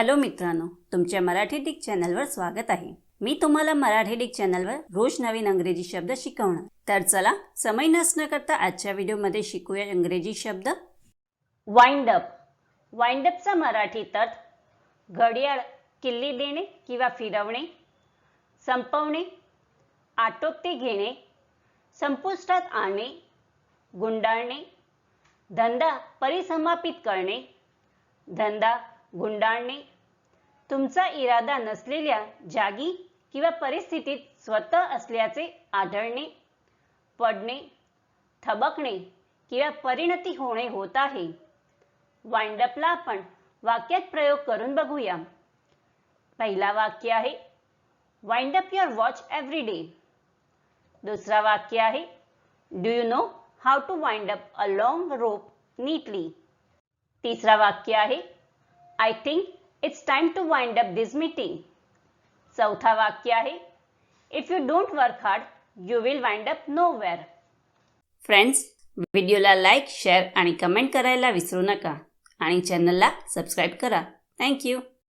Hello मित्रांनो तुमच्या Marathi Dick चॅनलवर स्वागत आहे. मी तुम्हाला मराठी डिक चॅनलवर रोज नवीन अंग्रेजी शब्द शिकवणार. तर चला समय नसणं करता आजच्या व्हिडिओमध्ये शिकूया इंग्रजी शब्द. वाइंड अप वाइंड अपचा मराठी अर्थ घडियाळ किल्ली देणे किंवा फिरवणे संपवणे आटोपते घेणे संपुष्टात आणणे गुंडाळणे धंदा परिसमापित करणे धंदा गुंडाळणे. तुमचा इरादा नसलेल्या जागी किंवा परिस्थितीत स्वतः असल्याचे आढळणे पडणे थबकणे किंवा परिणती होणे होत आहे. वाइंडअपला आपण वाक्यात प्रयोग करून बघूया. पहिला वाक्य आहे wind up your watch every day दुसरा वाक्य आहे do you know how to wind up a long rope neatly तिसरा वाक्य आहे I think it's time to wind up this meeting चौथा वाक्य आहे. If you don't work hard you will wind up nowhere friends व्हिडिओला like share आणि comment करायला विसरू नका. आणि चॅनलला सबस्क्राईब करा. थँक्यू